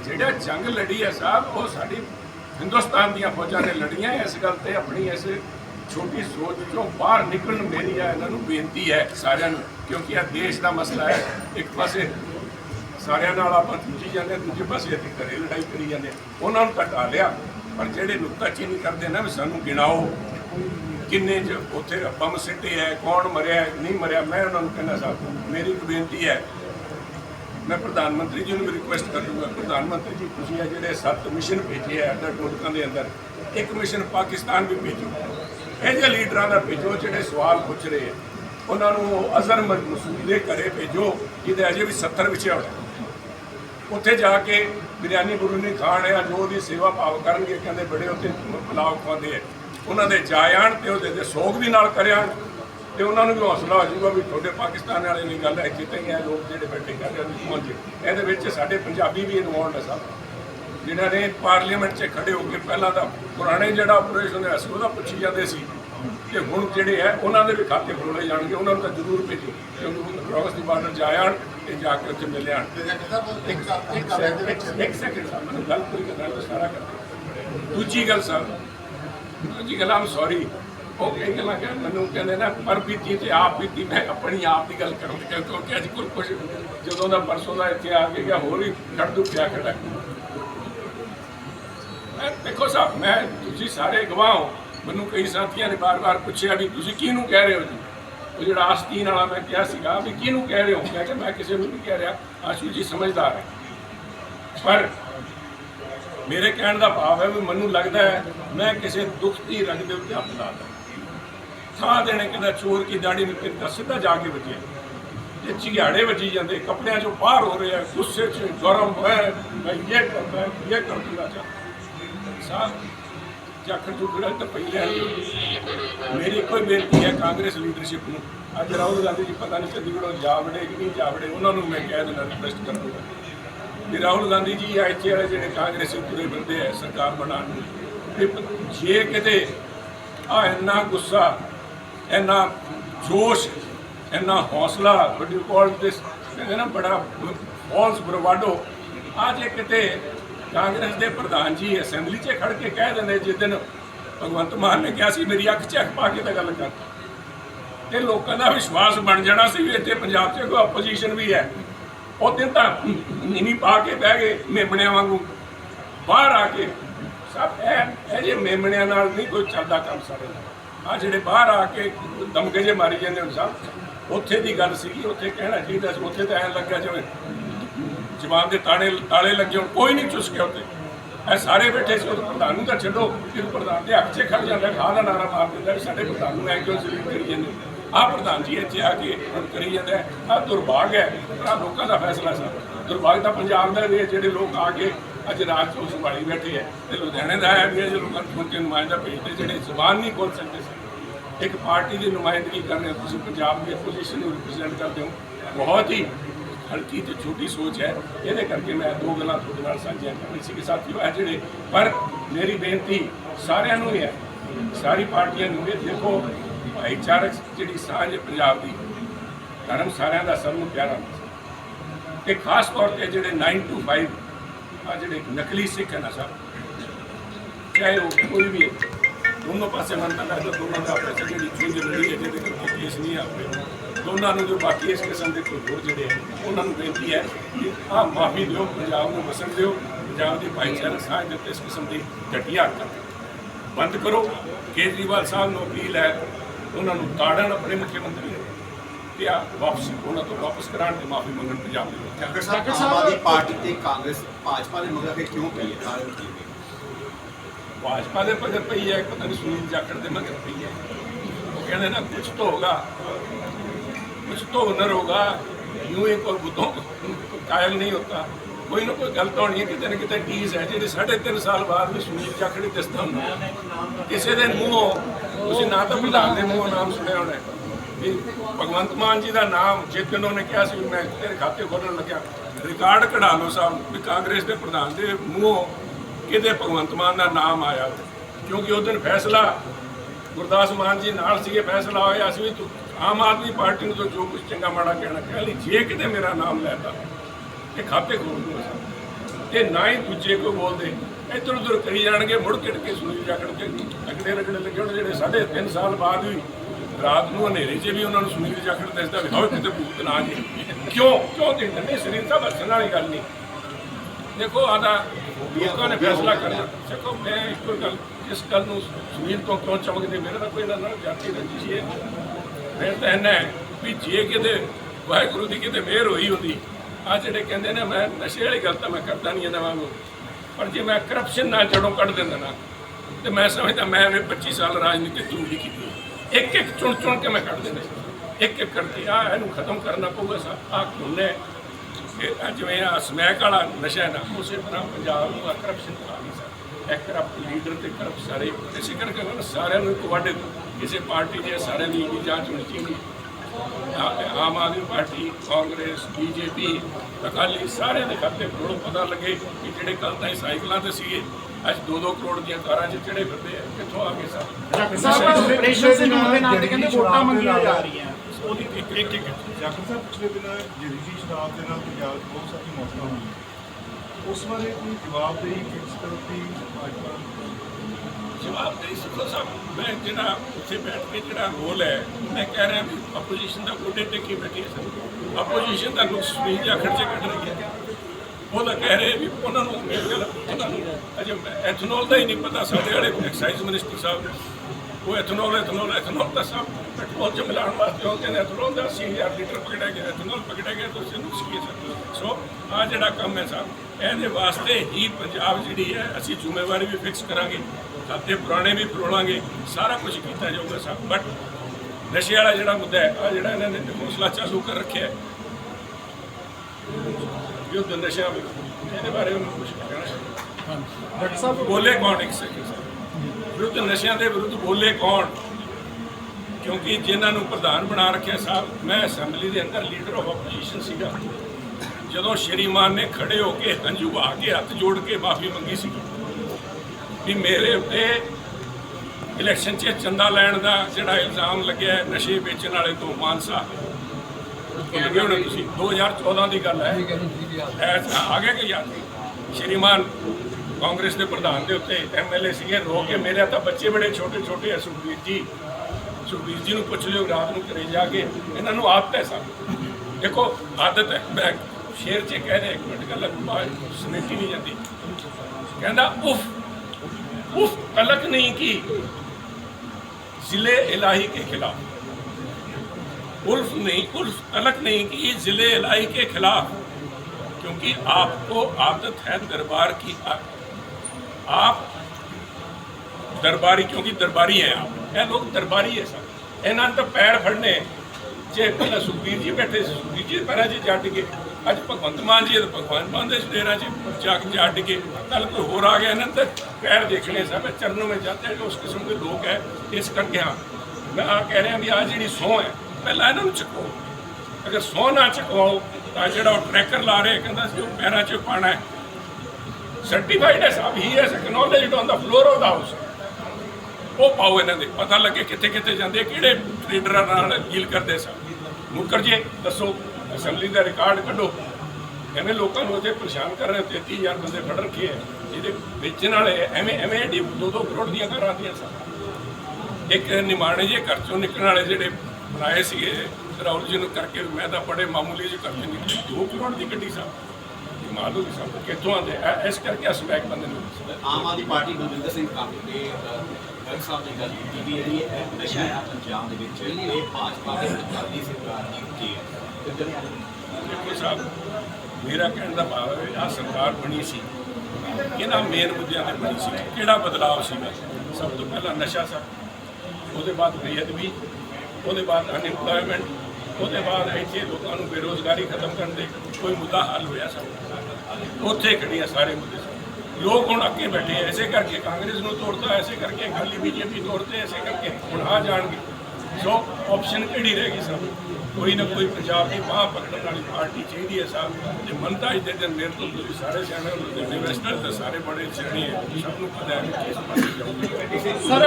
ਜਿਹੜਾ ਜੰਗ ਲੜੀ ਹੈ ਸਾਹਿਬ ਉਹ ਸਾਡੀ ਹਿੰਦੁਸਤਾਨ ਦੀਆਂ ਫੌਜਾਂ ਨੇ ਲੜੀਆਂ ਇਸ ਗੱਲ ਤੇ ਆਪਣੀ ਇਸ ਛੋਟੀ ਸੋਚ ਚੋਂ ਬਾਹਰ ਨਿਕਲਣ ਮੇਰੀ ਆ ਇਹਨਾਂ ਨੂੰ ਬੇਨਤੀ ਹੈ ਸਾਰਿਆਂ ਨੂੰ ਕਿਉਂਕਿ ਇਹ ਦੇਸ਼ ਦਾ ਮਸਲਾ ਹੈ। ਇੱਕ ਪਾਸੇ ਸਾਰਿਆਂ ਨਾਲ ਆਪਾਂ ਦੂਜੀ ਜਾਂਦੇ ਹਾਂ, ਦੂਜੇ ਪਾਸੇ ਅਸੀਂ ਘਰੇ ਲੜਾਈ ਕਰੀ ਜਾਂਦੇ ਉਹਨਾਂ ਨੂੰ ਘਟਾ ਲਿਆ ਪਰ ਜਿਹੜੇ ਨੁਕਤਾਚੀਨੀ ਕਰਦੇ ਨਾ ਵੀ ਸਾਨੂੰ ਗਿਣਾਓ ਕਿੰਨੇ ਜ ਉੱਥੇ ਬੰਮ ਸਿੱਟੇ ਹੈ ਕੌਣ ਮਰਿਆ ਨਹੀਂ ਮਰਿਆ ਮੈਂ ਉਹਨਾਂ ਨੂੰ ਕਹਿੰਦਾ ਸਾਹਿਬ ਮੇਰੀ ਇੱਕ ਬੇਨਤੀ ਹੈ ਮੈਂ ਪ੍ਰਧਾਨ ਮੰਤਰੀ ਜੀ ਨੂੰ ਵੀ ਰਿਕੁਐਸਟ ਕਰੂੰਗਾ ਪ੍ਰਧਾਨ ਮੰਤਰੀ ਜੀ, ਤੁਸੀਂ ਇਹ ਜਿਹੜੇ ਸੱਤ ਮਿਸ਼ਨ ਭੇਜੇ ਆ ਅੰਦਰ ਮੁਲਕਾਂ ਦੇ ਅੰਦਰ, ਇੱਕ ਮਿਸ਼ਨ ਪਾਕਿਸਤਾਨ ਵੀ ਭੇਜੋ। ਇਹ ਜਿਹੇ ਲੀਡਰਾਂ ਦਾ ਭੇਜੋ ਜਿਹੜੇ ਸਵਾਲ ਪੁੱਛ ਰਹੇ ਆ। ਉਹਨਾਂ ਨੂੰ ਉਹ ਅਜ਼ਰ ਮਸੂਦ ਦੇ ਘਰੇ ਭੇਜੋ, ਜਿਹਦੇ ਅਜੇ ਵੀ 70 ਵਿਛਿਆ ਹੋਇਆ। ਉੱਥੇ ਜਾ ਕੇ ਬਿਰਿਆਨੀ ਬੁਰੂਨੀ ਖਾਣ ਆ, ਜੋ ਉਹਦੀ ਸੇਵਾ ਭਾਵ ਕਰਨਗੇ, ਕਹਿੰਦੇ ਬੜੇ ਉੱਥੇ ਪਲਾਵ ਖਵਾਉਂਦੇ ਆ। ਉਹਨਾਂ ਦੇ ਜਾ ਆਣ ਤੇ ਉਹਦੇ ਦੇ ਸੋਗ ਵੀ ਨਾਲ ਕਰਿਆਣ। ਤੇ ਉਹਨਾਂ ਨੂੰ ਵੀ ਹੌਸਲਾ ਹੋ ਜਾਊਗਾ ਵੀ ਤੁਹਾਡੇ ਪਾਕਿਸਤਾਨ ਵਾਲੇ ਨਹੀਂ ਗੱਲ ਹੈ ਕਿਤੇ ਹੀ ਆ ਲੋਕ ਜਿਹੜੇ ਬੈਠੇ ਕਰ ਰਹੇ ਨੇ ਪਹੁੰਚੇ ਇਹਦੇ ਵਿੱਚ ਸਾਡੇ ਪੰਜਾਬੀ ਵੀ ਇਨਵੋਲਡ ਹੈ ਸਭ। ਜਿਨ੍ਹਾਂ ਨੇ ਪਾਰਲੀਮੈਂਟ 'ਚ ਖੜੇ ਹੋ ਕੇ ਪਹਿਲਾਂ ਤਾਂ ਪੁਰਾਣੇ ਜਿਹੜਾ ਆਪਰੇਸ਼ਨ ਸੀ ਉਹਦਾ ਪੁੱਛੀ ਜਾਂਦੇ ਸੀ ਕਿ ਹੁਣ ਜਿਹੜੇ ਹੈ ਉਹਨਾਂ ਦੇ ਵੀ ਖਾਤੇ ਖੋਲੇ ਜਾਣਗੇ ਉਹਨਾਂ ਨੂੰ ਤਾਂ ਜ਼ਰੂਰ ਭੇਜੋ। ਕਿਉਂਕਿ ਕ੍ਰੋਸ ਦੀ ਬਾਰਡਰ ਜਾ ਆਣ ਤੇ ਜਾ ਕੇ ਉੱਥੇ ਮਿਲ ਆਣ। ਇੱਕ ਸੈਕਿੰਡ ਸਾਹਿਬ ਮੈਨੂੰ ਗੱਲ ਪੂਰੀ ਕਰਨਾ ਤਾਂ ਸਾਰਾ ਕਰ। ਦੂਜੀ ਗੱਲ ਸਰ ਦੂਜੀ ਗੱਲ ਆਮ ਸੌਰੀ ਉਹ ਕਈ ਗੱਲਾਂ ਕਹਿ, ਮੈਨੂੰ ਕਹਿੰਦੇ ਨਾ, ਪਰ ਬੀਤੀ ਤੇ ਆਪ ਬੀਤੀ, ਮੈਂ ਆਪਣੀ ਆਪ ਦੀ ਗੱਲ ਕਰਾਂ ਕਿਉਂਕਿ ਅੱਜ ਕੁਝ ਕੁਝ ਜਦੋਂ ਦਾ ਪਰਸੋਂ ਦਾ ਇੱਥੇ ਆ ਕੇ ਗਿਆ, ਹੋਰ ਹੀ ਖੜਦੂ ਪਿਆ ਖੜਾ। ਮੈਂ ਦੇਖੋ ਸਾਹਿਬ, ਮੈਂ, ਤੁਸੀਂ ਸਾਰੇ ਗਵਾਹ ਹੋ, ਮੈਨੂੰ ਕਈ ਸਾਥੀਆਂ ਨੇ ਬਾਰ-ਬਾਰ ਪੁੱਛਿਆ ਵੀ ਤੁਸੀਂ ਕਿਹਨੂੰ ਕਹਿ ਰਹੇ ਹੋ ਜੀ? ਉਹ ਜਿਹੜਾ ਆਸਤੀਨ ਵਾਲਾ ਮੈਂ ਕਿਹਾ ਸੀਗਾ ਵੀ ਕਿਹਨੂੰ ਕਹਿ ਰਹੇ ਹੋ? ਮੈਂ ਕਿਹਾ, ਮੈਂ ਕਿਸੇ ਨੂੰ ਨਹੀਂ ਕਹਿ ਰਿਹਾ, ਆਸ਼ੂ ਜੀ ਸਮਝਦਾਰ ਹੈ। ਪਰ ਮੇਰੇ ਕਹਿਣ ਦਾ ਭਾਵ ਹੈ ਵੀ ਮੈਨੂੰ ਲੱਗਦਾ ਹੈ, ਮੈਂ ਕਿਸੇ ਦੁੱਖ ਦੀ ਰੰਗ ਦੇ ਉੱਤੇ ਹੱਥ ਥਾਂ ਦੇਣੇ ਕਿਦਾ ਚੋਰ ਕੀ ਦਾੜੀ ਨੂੰ ਕਿਦਾ ਸਿੱਧਾ ਜਾ ਕੇ ਵੱਜਿਆ। ਇਹ ਚਿਹਾੜੇ ਵੱਜੀ ਜਾਂਦੇ, ਕੱਪੜਿਆਂ ਚੋਂ ਬਾਹਰ ਹੋ ਰਿਹਾ, ਗੁੱਸੇ 'ਚ ਗਰਮ ਹੈ, ਮੈਂ ਇਹ ਕਰਦਾ, ਇਹ ਕਰ ਦੂੰਗਾ ਸਾਹਿਬ ਜਾਖੜ ਜੁਗੜਾ ਤਾਂ ਪਹਿਲਾਂ ਮੇਰੀ ਕੋਈ ਬੇਨਤੀ ਹੈ ਕਾਂਗਰਸ ਲੀਡਰਸ਼ਿਪ ਨੂੰ। ਅੱਜ ਰਾਹੁਲ ਗਾਂਧੀ ਜੀ ਪਤਾ ਨਹੀਂ ਚੰਡੀਗੜ੍ਹੋਂ ਕੋਲੋਂ ਜਾਵੜੇ ਕਿ ਨਹੀਂ ਜਾਵੜੇ ਉਹਨਾਂ ਨੂੰ ਮੈਂ ਕਹਿ ਦੇਣਾ ਰਿਕਵੈਸਟ ਕਰੂੰਗਾ ਵੀ ਰਾਹੁਲ ਗਾਂਧੀ ਜੀ ਇੱਥੇ ਵਾਲੇ ਜਿਹੜੇ ਕਾਂਗਰਸ ਪੂਰੇ ਬੰਦੇ ਹੈ ਸਰਕਾਰ ਬਣਾਉਣ ਨੂੰ। ਜੇ ਕਿਤੇ ਆ ਇੰਨਾ ਗੁੱਸਾ ਇੰਨਾ ਜੋਸ਼, ਇੰਨਾ ਹੌਸਲਾ ਵਾਟ ਯੂ ਕਾਲ ਦਿਸ ਕਹਿੰਦੇ ਨਾ ਬੜਾ ਫਾਲਸ ਬਰਵਾਡੋ ਆ ਜੇ ਕਿਤੇ ਕਾਂਗਰਸ ਦੇ ਪ੍ਰਧਾਨ ਜੀ ਅਸੈਂਬਲੀ 'ਚ ਖੜ ਕੇ ਕਹਿ ਦਿੰਦੇ, ਜਿਸ ਦਿਨ ਭਗਵੰਤ ਮਾਨ ਨੇ ਕਿਹਾ ਸੀ, ਮੇਰੀ ਅੱਖ 'ਚ ਅੱਖ ਪਾ ਕੇ ਤਾਂ ਗੱਲ ਕਰ। ਤੇ ਲੋਕਾਂ ਦਾ ਵਿਸ਼ਵਾਸ ਬਣ ਜਾਣਾ ਸੀ ਵੀ ਇੱਥੇ ਪੰਜਾਬ 'ਚ ਕੋਈ ਆਪੋਜੀਸ਼ਨ ਵੀ ਹੈ। ਉਹ ਦਿਨ ਤਾਂ ਨੀਵੀਂ ਪਾ ਕੇ ਬਹਿ ਗਏ ਮੇਮਣਿਆਂ ਵਾਂਗੂ। ਬਾਹਰ ਆ ਕੇ ਸਭ ਇਹ ਇਹ ਜੇ ਮੇਮਣਿਆਂ ਨਾਲ ਨਹੀਂ ਕੋਈ ਚੱਲਦਾ ਕੰਮ ਸਾਰੇ ਦਾ ਆ ਜਿਹੜੇ ਬਾਹਰ ਆ ਕੇ ਦਮਕੇ ਜੇ ਮਾਰੀ ਜਾਂਦੇ ਹੁਣ ਸਾਹਿਬ ਉੱਥੇ ਦੀ ਗੱਲ ਸੀਗੀ, ਉੱਥੇ ਕਹਿਣਾ ਚਾਹੀਦਾ ਸੀ, ਉੱਥੇ ਤਾਂ ਐਂ ਲੱਗਿਆ ਜਿਵੇਂ ਜਵਾਨ ਦੇ ਤਾਣੇ, ਤਾਲੇ ਲੱਗੇ ਹੋਣ, ਕੋਈ ਨਹੀਂ ਚੁਸਕਿਆ ਉੱਤੇ ਇਹ ਸਾਰੇ ਬੈਠੇ ਸੀ ਉਹ ਪ੍ਰਧਾਨ ਨੂੰ ਤਾਂ ਛੱਡੋ ਕਿ ਪ੍ਰਧਾਨ ਦੇ ਹੱਥ 'ਚ ਖੜ ਜਾਂਦਾ, ਖਾ ਦਾ ਨਾਰਾ ਮਾਰ ਦਿੰਦਾ ਵੀ ਸਾਡੇ ਪ੍ਰਧਾਨ ਨੂੰ ਐ ਕਿਉਂ ਜ਼ਲੀਲ ਕਰੀ ਜਾਂਦੇ ਆ ਪ੍ਰਧਾਨ ਜੀ ਇੱਥੇ ਆ ਕੇ ਕਰੀ ਜਾਂਦਾ ਆ ਦੁਰਭਾਗ ਹੈ ਆ ਲੋਕਾਂ ਦਾ ਫੈਸਲਾ ਸਰ। ਦੁਰਭਾਗ ਤਾਂ ਪੰਜਾਬ ਦਾ ਜਿਹੜੇ ਲੋਕ ਆ ਕੇ ਅੱਜ ਰਾਤ ਤੋਂ ਸੰਭਾਲੀ ਬੈਠੇ ਹੈ ਤੇ ਲੁਧਿਆਣੇ ਦਾ ਹੈ ਵੀ ਇਹ ਜਿਹੜੇ ਲੋਕਾਂ ਨੂੰ ਕੇ ਨੁਮਾਇੰਦਾ ਭੇਜਦੇ, ਜਿਹੜੇ ਜ਼ੁਬਾਨ ਨਹੀਂ ਖੋਲ ਸਕਦੇ ਸੀ, ਇੱਕ ਪਾਰਟੀ ਦੀ ਨੁਮਾਇੰਦਗੀ ਕਰ ਰਹੇ ਤੁਸੀਂ, ਪੰਜਾਬ ਦੀ ਪੋਜੀਸ਼ਨ ਨੂੰ ਰਿਪਰੈਜ਼ੈਂਟ ਕਰਦੇ ਹੋ, ਬਹੁਤ ਹੀ ਹਲਕੀ ਤੇ ਛੋਟੀ ਸੋਚ ਹੈ। ਇਹਦੇ ਕਰਕੇ ਮੈਂ ਦੋ ਗੱਲਾਂ ਤੁਹਾਡੇ ਨਾਲ ਸਾਂਝੀਆਂ ਕਰਨੀ ਸੀ ਕਿ ਸਾਥੀਓ, ਇਹ ਜਿਹੜੇ, ਪਰ ਮੇਰੀ ਬੇਨਤੀ ਸਾਰਿਆਂ ਨੂੰ ਹੀ ਹੈ, ਸਾਰੀ ਪਾਰਟੀਆਂ ਨੂੰ ਵੀ ਦੇਖੋ, ਭਾਈਚਾਰਕ ਜਿਹੜੀ ਸਾਂਝ ਪੰਜਾਬ ਦੀ, ਧਰਮ ਸਾਰਿਆਂ ਦਾ ਸਭ ਨੂੰ ਪਿਆਰਾ ਹੁੰਦਾ ਤੇ ਖਾਸ ਤੌਰ ਤੇ ਜਿਹੜੇ 9 to 5 ਆ ਜਿਹੜੇ ਨਕਲੀ ਸਿੱਖ ਹੈ ਨਾ ਸਾਹਿਬ ਚਾਹੇ ਉਹ ਕੋਈ ਵੀ ਹੈ, ਦੋਨੋਂ ਪਾਸੇ ਮੰਨਦਾ ਹੈ, ਤਾਂ ਦੋਨਾਂ ਦਾ ਆਪਸ 'ਚ ਜਿਹੜੀ ਚੁੰਝ ਲੜੀ ਹੈ, ਜਿਹਦੇ ਕਰਕੇ ਕੇਸ ਨਹੀਂ ਆਵੇ ਦੋਨਾਂ ਨੂੰ ਜੋ ਬਾਕੀ ਇਸ ਕਿਸਮ ਦੇ ਕੋਈ ਹੋਰ ਜਿਹੜੇ ਹੈ, ਉਹਨਾਂ ਨੂੰ ਬੇਨਤੀ ਹੈ ਕਿ ਆਹ ਮਾਫੀ ਦਿਓ, ਪੰਜਾਬ ਨੂੰ ਵਸਣ ਦਿਓ, ਪੰਜਾਬ ਦੀ ਭਾਈਚਾਰਕ ਸਾਂਝ ਦੇ ਇਸ ਕਿਸਮ ਦੀ ਘਟੀਆ ਹਰਕਤ। ਬੰਦ ਕਰੋ, ਕੇਜਰੀਵਾਲ ਸਾਹਿਬ ਨੂੰ ਅਪੀਲ ਹੈ, ਉਹਨਾਂ ਨੂੰ ਤਾੜਨ ਆਪਣੇ ਮੁੱਖ ਮੰਤਰੀ ਪਿਆ ਵਾਪਸੀ ਉਹਨਾਂ ਤੋਂ ਵਾਪਸ ਕਰਾਉਣ ਤੇ ਮਾਫੀ ਮੰਗਣ ਪੰਜਾਬ ਦੇ ਵਿੱਚ ਡਾਕਟਰ ਸਾਹਿਬ ਆਮ ਪਾਰਟੀ ਤੇ ਕਾਂਗਰਸ ਭਾਜਪਾ ਦੇ ਮਗਰ ਕਿਉਂ ਪਈ ਕਾਰਨ ਕੀ ਹੈ ਭਾਜਪਾ ਦੇ ਮਗਰ ਪਈ ਪਤਾ ਨਹੀਂ ਸੁਨੀਲ ਜਾਖੜ ਦੇ ਮਗਰ ਪਈ ਉਹ ਕਹਿੰਦੇ ਨਾ ਕੁਝ ਤਾਂ ਹੋਗਾ ਕੁਝ ਤਾਂ ਹੁਨਰ ਹੋਗਾ ਯੂੰ ਇਹ ਕੋਈ ਬੁੱਧੋਂ ਕਾਇਲ ਨਹੀਂ ਹੁੰਦਾ। ਕੋਈ ਨਾ ਕੋਈ ਗਲਤ ਹੋਣੀ ਹੈ ਕਿਤੇ ਨਾ ਕਿਤੇ ਟੀਜ਼ ਹੈ ਜਿਹੜੀ 3.5 ਸਾਲ ਬਾਅਦ ਵੀ ਸੁਨੀਲ ਜਾਖੜ ਹੀ ਦਿਸਦਾ ਕਿਸੇ ਦੇ ਮੂੰਹੋਂ ਤੁਸੀਂ ਨਾ ਤਾਂ ਪ੍ਰਧਾਨ ਦੇ ਮੂੰਹੋਂ ਨਾਮ ਸੁਣਿਆ ਹੋਣਾ ਵੀ ਭਗਵੰਤ ਮਾਨ ਜੀ ਦਾ ਨਾਮ ਜਿੱਦਨ ਉਹਨੇ ਕਿਹਾ ਸੀ ਵੀ ਮੈਂ ਤੇਰੇ ਖਾਤੇ ਖੋਲਣ ਲੱਗਿਆ। ਰਿਕਾਰਡ ਕਢਾ ਲਓ ਸਾਹਿਬ ਵੀ ਕਾਂਗਰਸ ਦੇ ਪ੍ਰਧਾਨ ਦੇ ਮੂੰਹੋਂ ਕਿਤੇ ਭਗਵੰਤ ਮਾਨ ਦਾ ਨਾਮ ਆਇਆ। ਕਿਉਂਕਿ ਉਹ ਦਿਨ ਫੈਸਲਾ ਗੁਰਦਾਸ ਮਾਨ ਜੀ ਨਾਲ ਸੀਗੇ ਫੈਸਲਾ ਹੋਇਆ ਸੀ ਵੀ ਤੂੰ ਆਮ ਆਦਮੀ ਪਾਰਟੀ ਨੂੰ ਤਾਂ ਜੋ ਕੁਝ ਚੰਗਾ ਮਾੜਾ ਕਹਿਣਾ, ਕਹਿ ਲਈ, ਜੇ ਕਿਤੇ ਮੇਰਾ ਨਾਮ ਲੈਤਾ, ਇਹ ਖਾਤੇ ਖੋਲ ਦੂੰਗਾ ਸਾਹਿਬ ਤੇ ਨਾ ਹੀ ਦੂਜੇ ਕੋਈ ਬੋਲਦੇ। ਇੱਧਰ ਉੱਧਰ ਕਰੀ ਜਾਣਗੇ, ਮੁੜ ਕਿੜ ਕੇ ਸੁਣੀ ਜਾਗੜ ਕੇ ਅਗਲੇ ਰਗੜੇ ਲੱਗੇ ਹੋਣ ਜਿਹੜੇ ਸਾਢੇ ਤਿੰਨ ਸਾਲ ਬਾਅਦ ਵੀ ਰਾਤ ਨੂੰ ਹਨੇਰੇ 'ਚ ਵੀ ਉਹਨਾਂ ਨੂੰ ਸੁਨੀਲ ਜਾਖੜ ਦੱਸਦਾ ਵੀ ਹੋਏ ਕਿਤੇ ਭੂਤ ਨਾ ਜੇ ਕਿਉਂ? ਕਿਉਂ ਤੇ? ਨਹੀਂ, ਸਰੀਰ ਤਾਂ ਬਸਣ ਵਾਲੀ ਗੱਲ ਨਹੀਂ। ਦੇਖੋ, ਆਦਾ ਲੋਕਾਂ ਨੇ ਫੈਸਲਾ ਕਰਨਾ। ਦੇਖੋ, ਮੈਂ ਇੱਕੋ ਗੱਲ, ਇਸ ਗੱਲ ਨੂੰ ਸੁਨੀਲ ਤੋਂ ਕਿਉਂ ਚਮਕਦੇ? ਮੇਰੇ ਨਾਲ ਕੋਈ ਨਾਲ ਜਾਤੀ ਰੰਜਿਸ਼ ਹੈ ਮੈਂ ਤਾਂ ਇਹਨਾਂ ਵੀ ਜੇ ਕਿਤੇ ਵਾਹਿਗੁਰੂ ਦੀ ਕਿਤੇ ਮਿਹਰ ਹੋਈ ਹੁੰਦੀ ਆ ਜਿਹੜੇ ਕਹਿੰਦੇ ਨੇ, ਮੈਂ ਨਸ਼ੇ ਵਾਲੀ ਗੱਲ ਤਾਂ ਮੈਂ ਕਰਦਾ ਨਹੀਂ ਇਹਨਾਂ ਵਾਂਗੂ। ਪਰ ਜੇ ਮੈਂ ਕਰਪਸ਼ਨ ਨਾਲ ਜੜੋਂ ਕੱਢ ਦਿੰਦਾ ਨਾ, ਤੇ ਮੈਂ ਸਮਝਦਾ ਮੈਂ ਵੀ 25 ਸਾਲ ਰਾਜਨੀਤੀ ਜ਼ਿੰਦਗੀ ਕੀਤੀ। ਇੱਕ ਇੱਕ ਚੁਣ ਚੁਣ ਕੇ ਮੈਂ ਕੱਢ ਦਿੰਦਾ। ਸੀ। ਇੱਕ ਇੱਕ ਕਰਕੇ ਆ ਇਹਨੂੰ ਖਤਮ ਕਰਨਾ ਪਊਗਾ, ਸਾ ਆ ਖੁੱਲੇ ਇਹ ਜਿਵੇਂ ਆ ਸਮੈਕ ਵਾਲਾ ਨਸ਼ਾ ਹੈ ਨਾ, ਉਸੇ ਤਰ੍ਹਾਂ ਪੰਜਾਬ ਨੂੰ ਕਰਪਸ਼ਨ ਕਰਾ ਨਹੀਂ ਸਕਦਾ ਇਹ ਕਰਪਟ ਲੀਡਰ ਤੇ ਕਰਪਟ ਸਾਰੇ। ਇਸੇ ਕਰਕੇ ਨਾ ਸਾਰਿਆਂ ਨੂੰ ਇੱਕ ਵਾਢੇ ਕਿਸੇ ਪਾਰਟੀ ਦੇ ਸਾਰਿਆਂ ਦੀ ਵੀ ਜਾਂਚ ਹੋਣੀ ਚਾਹੀਦੀ ਆਮ ਆਦਮੀ ਪਾਰਟੀ, ਕਾਂਗਰਸ, ਬੀਜੇਪੀ, ਅਕਾਲੀ, ਸਾਰਿਆਂ ਦੇ ਖਾਤੇ ਕੋਲੋਂ ਪਤਾ ਲੱਗੇ ਕਿ ਜਿਹੜੇ ਕੱਲ ਤਾਈਂ ਸਾਈਕਲਾਂ ਤੇ ਸੀਗੇ ਅੱਜ 2-2 ਕਰੋੜ ਦੀਆਂ ਕਾਰਾਂ 'ਚ ਚੜੇ ਫਿਰਦੇ ਆ। ਕਿੱਥੋਂ ਆ ਗਏ ਸਭ? ਸਾਹਿਬ ਆਪਰੇਸ਼ਨ ਦੇ ਨਾਮ ਤੇ ਕਹਿੰਦੇ ਵੋਟਾਂ ਮੰਗੀਆਂ ਜਾ ਰਹੀਆਂ। ਉਹਦੀ ਇੱਕ ਇੱਕ ਇੱਕ ਜਾਖੜ ਸਾਹਿਬ ਪਿਛਲੇ ਦਿਨਾਂ ਜਰੀਜੀ ਸ਼ਰਾਬ ਦੇ ਨਾਲ ਪੰਜਾਬ 'ਚ ਬਹੁਤ ਸਾਰੀ ਮੌਤਾਂ ਹੋਈਆਂ। ਉਸ ਬਾਰੇ ਕੋਈ ਜਵਾਬਦੇਹੀ ਫਿਕਸ ਕਰਤੀ ਭਾਜਪਾ ਜਵਾਬ ਦੇ ਸਕੋ ਸਾਹਿਬ ਮੈਂ ਜਿਹੜਾ ਉੱਥੇ ਬੈਠ ਕੇ ਜਿਹੜਾ ਰੋਲ ਹੈ ਮੈਂ ਕਹਿ ਰਿਹਾ ਵੀ ਆਪੋਜੀਸ਼ਨ ਦਾ ਗੋਡੇ ਟੇਕੀ ਬੈਠੀ ਹੈ ਸਰ ਆਪੋਜੀਸ਼ਨ ਦਾ ਨੁਕਸ ਵੀ ਜਾਂ ਖਰਚੇ ਕੱਢ ਰਹੀ ਹੈ ਉਹ ਤਾਂ ਕਹਿ ਰਹੇ ਵੀ ਉਹਨਾਂ ਨੂੰ ਮੇਰੇ ਖਿਆਲ ਉਹਨਾਂ ਨੂੰ। ਅਜੇ ਐਥਨੋਲ ਦਾ ਹੀ ਨਹੀਂ ਪਤਾ, ਸਾਡੇ ਵਾਲੇ ਐਕਸਾਈਜ਼ ਮਿਨਿਸਟਰ ਸਾਹਿਬ ਨੇ। ਉਹ ਐਥਨੋਲ ਐਥਨੋਲ ਐਥਨੋਲ ਤਾਂ ਸਭ ਪੈਟਰੋਲ ਚ ਮਿਲਾਉਣ ਵਾਸਤੇ ਉਹ ਕਹਿੰਦੇ ਐਥਨੋਲ ਦਾ 80000 ਲੀਟਰ ਪਕੜਿਆ ਗਿਆ ਐਥਨੋਲ ਪਕੜਿਆ ਗਿਆ, ਤੁਸੀਂ ਉਸੇ ਕੀ ਹੈ ਸੋ ਆ ਜਿਹੜਾ ਕੰਮ ਹੈ ਸਾਹਿਬ ਇਹਦੇ ਵਾਸਤੇ ਹੀ ਪੰਜਾਬ ਜਿਹੜੀ ਹੈ, ਅਸੀਂ ਜ਼ਿੰਮੇਵਾਰੀ ਵੀ ਫਿਕਸ ਕਰਾਂਗੇ ਖਾਤੇ ਪੁਰਾਣੇ ਵੀ ਫਰੋਲਾਂਗੇ ਸਾਰਾ ਕੁਝ ਕੀਤਾ ਜਾਊਗਾ ਸਭ। ਬਟ ਨਸ਼ੇ ਵਾਲਾ ਜਿਹੜਾ ਮੁੱਦਾ ਹੈ, ਆ ਜਿਹੜਾ ਇਹਨਾਂ ਨੇ ਹੌਸਲਾ ਚਾਲੂ ਕਰ ਰੱਖਿਆ ਹੈ। ਨਸ਼ਿਆਂ ਵਿਰੁੱਧ ਇਹਦੇ ਬਾਰੇ ਉਹਨੂੰ ਕੁਝ ਕਹਿਣਾ ਡਾਕਟਰ ਸਾਹਿਬ ਬੋਲੇ ਕੌਣ ਇੱਕ ਸੈਕਿੰਡ ਵਿਰੁੱਧ ਨਸ਼ਿਆਂ ਦੇ ਵਿਰੁੱਧ ਬੋਲੇ ਕੌਣ? ਕਿਉਂਕਿ ਜਿਨ੍ਹਾਂ ਨੂੰ ਪ੍ਰਧਾਨ ਬਣਾ ਰੱਖਿਆ ਸਾਹਿਬ ਮੈਂ ਅਸੈਂਬਲੀ ਦੇ ਅੰਦਰ ਲੀਡਰ ਆਫ ਆਪੋਜੀਸ਼ਨ ਸੀਗਾ। ਜਦੋਂ ਸ਼੍ਰੀਮਾਨ ਨੇ ਖੜੇ ਹੋ ਕੇ ਹੰਝੂ ਆ ਕੇ ਹੱਥ ਜੋੜ ਕੇ ਮਾਫੀ ਮੰਗੀ ਸੀ ਵੀ ਮੇਰੇ ਉੱਤੇ ਇਲੈਕਸ਼ਨ 'ਚ ਚੰਦਾ ਲੈਣ ਦਾ ਜਿਹੜਾ ਇਲਜ਼ਾਮ ਲੱਗਿਆ ਨਸ਼ੇ ਵੇਚਣ ਵਾਲੇ ਤੋਂ ਮਾਨਸਾ ਭੁੱਲ ਗਏ ਹੋਣੇ ਤੁਸੀਂ। ਦੀ ਗੱਲ ਹੈ। ਐਸਾ ਆ? ਸ਼੍ਰੀਮਾਨ ਕਾਂਗਰਸ ਦੇ ਪ੍ਰਧਾਨ ਦੇ ਉੱਤੇ ਐਮਐਲਏ ਸੀਗੇ, ਰੋ ਕੇ ਮੇਰੇ ਤਾਂ ਬੱਚੇ ਬੜੇ ਛੋਟੇ ਛੋਟੇ ਆ ਸੁਖਬੀਰ ਜੀ। ਸੁਖਬੀਰ ਜੀ ਨੂੰ ਪੁੱਛ ਲਿਓ, ਰਾਤ ਨੂੰ ਘਰੇ ਜਾ ਕੇ। ਇਹਨਾਂ ਨੂੰ ਆਦਤ ਹੈ ਸਭ। ਦੇਖੋ, ਆਦਤ ਹੈ। ਮੈਂ ਸ਼ੇਰ ਚ ਕਹਿ ਰਿਹਾ, ਇੱਕ ਮਿੰਟ ਗੱਲ, ਬਾਅਦ ਸੁਣੇਤੀ ਨਹੀਂ ਜਾਂਦੀ। ਕਹਿੰਦਾ, ਉਫ ਉਫ ਤਲਕ ਨਹੀਂ ਕੀ? ਜ਼ਿਲ੍ਹੇ ਇਲਾਹੀ ਕੇ ਖਿਲਾਫ। उल्फ नहीं उल्फ तलक नहीं कि जिले इलाही के खिलाफ क्योंकि आपको आदत है दरबार की आप ਦਰਬਾਰੀ ਕਿਉਂਕਿ ਦਰਬਾਰੀ ਹੈ ਆਪ ਇਹ ਲੋਕ ਦਰਬਾਰੀ ਹੈ ਸਭ ਇਹਨਾਂ ਨੇ ਤਾਂ ਪੈਰ ਫੜਨੇ ਜੇ ਪਹਿਲਾਂ ਸੁਖਬੀਰ ਜੀ ਬੈਠੇ ਸੀ ਸੁਖਬੀਰ ਜੀ ਦੇ ਪੈਰਾਂ 'ਚ ਜੱਟ ਕੇ ਅੱਜ ਭਗਵੰਤ ਮਾਨ ਜੀ ਹੈ ਤਾਂ ਭਗਵਾਨ ਮਾਨ ਦੇ ਡੇਰਾ 'ਚ ਜਾ ਕੇ ਜੱਟ ਕੇ ਕੱਲ ਕੋਈ ਹੋਰ ਆ ਗਿਆ ਇਹਨਾਂ ਨੇ ਤਾਂ ਪੈਰ ਦੇਖਣੇ ਸਭ ਇਹ ਚਰਨੋਂ ਵਿੱਚ ਜਾਂਦੇ ਹੈ ਉਸ ਕਿਸਮ ਦੇ ਲੋਕ ਹੈ ਇਸ ਕਰਕੇ ਹਾਂ ਮੈਂ ਆ ਕਹਿ ਰਿਹਾ ਵੀ ਆ ਜਿਹੜੀ ਸਹੁੰ ਹੈ ਪਹਿਲਾਂ ਇਹਨਾਂ ਨੂੰ ਚੱਕੋ ਅਗਰ ਸਹੁੰ ਨਾ ਚੁਕਵਾਓ ਤਾਂ ਜਿਹੜਾ ਉਹ ਟਰੈਕਰ ਲਾ ਰਿਹਾ, ਕਹਿੰਦਾ ਸੀ, ਉਹ ਪੈਰਾਂ 'ਚ ਪਾਣਾ ਹੈ। ਸਰਟੀਫਾਈਡ ਹੈ ਸਭ ਹੀ ਹੈ acknowledged on the floor of the house ਉਹ ਪਾਓ ਇਹਨਾਂ ਦੇ, ਪਤਾ ਲੱਗੇ ਕਿੱਥੇ ਕਿੱਥੇ ਜਾਂਦੇ ਕਿਹੜੇ ਟ੍ਰੇਡਰਾਂ ਨਾਲ ਡੀਲ ਕਰਦੇ ਸਨ। ਮੁਕਰ ਜੇ, ਦੱਸੋ ਅਸੈਂਬਲੀ ਦਾ ਰਿਕਾਰਡ ਕੱਢੋ। ਐਵੇਂ ਲੋਕਾਂ ਨੂੰ ਉੱਥੇ ਪਰੇਸ਼ਾਨ ਕਰ ਰਹੇ 33000 ਬੰਦੇ ਫੜ ਰੱਖੇ ਹੈ ਜਿਹਦੇ ਵੇਚਣ ਵਾਲੇ ਐਵੇਂ ਐਵੇਂ ਡੀ 2-2 ਕਰੋੜ ਦੀਆਂ ਕਾਰਾਂ ਆਉਂਦੀਆਂ ਸਨ। ਇੱਕ ਨਿਮਾਣੇ ਜੇ ਘਰ ਚੋਂ ਨਿਕਲਣ ਵਾਲੇ ਜਿਹੜੇ ਬਣਾਏ ਸੀਗੇ। ਰਾਹੁਲ ਜੀ ਨੂੰ ਕਰਕੇ ਮੈਂ ਤਾਂ ਬੜੇ ਮਾਮੂਲੀ ਜਿਹੇ ਚੋਂ ਨਿਕਲੀ। 2 ਕਰੋੜ ਦੀ ਗੱਡੀ ਸਾਹਿਬ ਮਾਲੂਮ ਹੀ ਸਭ ਕਿੱਥੋਂ ਆਉਂਦੇ? ਇਹ- ਇਸ ਕਰਕੇ ਅਸਮੈਕ ਬੰਦੇ ਨੂੰ। ਆਮ ਆਦਮੀ ਪਾਰਟੀ ਬਲਵਿੰਦਰ ਸਿੰਘ ਕਾਂਗੜ ਦੇ ਗਰਗ ਸਾਹਿਬ ਨੇ ਗੱਲ ਕੀਤੀ ਵੀ ਜਿਹੜੀ ਇਹ ਨਸ਼ਾ ਹੈ ਪੰਜਾਬ ਦੇ ਵਿੱਚ। ਇਹ ਭਾਜਪਾ ਦੇ ਅਕਾਲੀ ਸਰਕਾਰ ਦੀ ਉੱਠੀ ਹੈ। ਦੇਖੋ ਸਾਹਿਬ ਮੇਰਾ ਕਹਿਣ ਦਾ ਭਾਵ ਹੈ ਆ ਸਰਕਾਰ ਬਣੀ ਸੀ। ਇਹਨਾਂ ਮੇਨ ਮੁੱਦਿਆਂ ਤੇ ਬਣੀ ਸੀ। ਕਿਹੜਾ ਬਦਲਾਅ ਸੀਗਾ? ਸਭ ਤੋਂ ਪਹਿਲਾਂ ਨਸ਼ਾ ਸਭ ਉਹਦੇ ਬਾਅਦ ਬੇਅਦਬੀ। ਉਹਦੇ ਬਾਅਦ ਅਨਇੰਪਲੋਇਮੈਂਟ ਉਹਦੇ ਬਾਅਦ ਇੱਥੇ ਲੋਕਾਂ ਨੂੰ ਬੇਰੋਜ਼ਗਾਰੀ ਖਤਮ ਕਰਨ ਦੇ ਕੋਈ ਮੁੱਦਾ ਹੱਲ ਹੋਇਆ ਸਭ ਉੱਥੇ ਖੜੀਆਂ ਸਾਰੇ ਮੁੱਦੇ ਸਭ ਲੋਕ ਹੁਣ ਅੱਗੇ ਬੈਠੇ ਐ ਐਸੇ ਕਰਕੇ ਕਾਂਗਰਸ ਨੂੰ ਤੋੜਤਾ ਐਸੇ ਕਰਕੇ ਅਕਾਲੀ ਬੀਜੇਪੀ ਤੋੜਦੇ ਐਸੇ ਕਰਕੇ ਹੁਣ ਆ ਜਾਣਗੇ। ਸੋ ਆਪਸ਼ਨ ਕਿਹੜੀ ਰਹਿ ਗਈ ਸਭ ਕੋਈ ਨਾ ਕੋਈ ਪੰਜਾਬ ਦੀ ਬਾਹ ਪਕੜਨ ਵਾਲੀ ਪਾਰਟੀ ਚਾਹੀਦੀ ਹੈ ਸਾਹਿਬ। ਜੇ ਮੰਨਤਾ ਦੇ ਦਿਨ ਮੇਰੇ ਤੋਂ ਤੁਸੀਂ ਸਾਰੇ ਸਿਆਣੇ ਹੋ ਇਨਵੈਸਟਰ ਤੇ ਸਾਰੇ ਬੜੇ ਸਿਆਣੇ ਹੈ ਸਭ ਨੂੰ ਪਤਾ ਹੈ ਕਿ ਕਿਸ ਪਾਸੇ ਜਾਊਗਾ। ਸਰ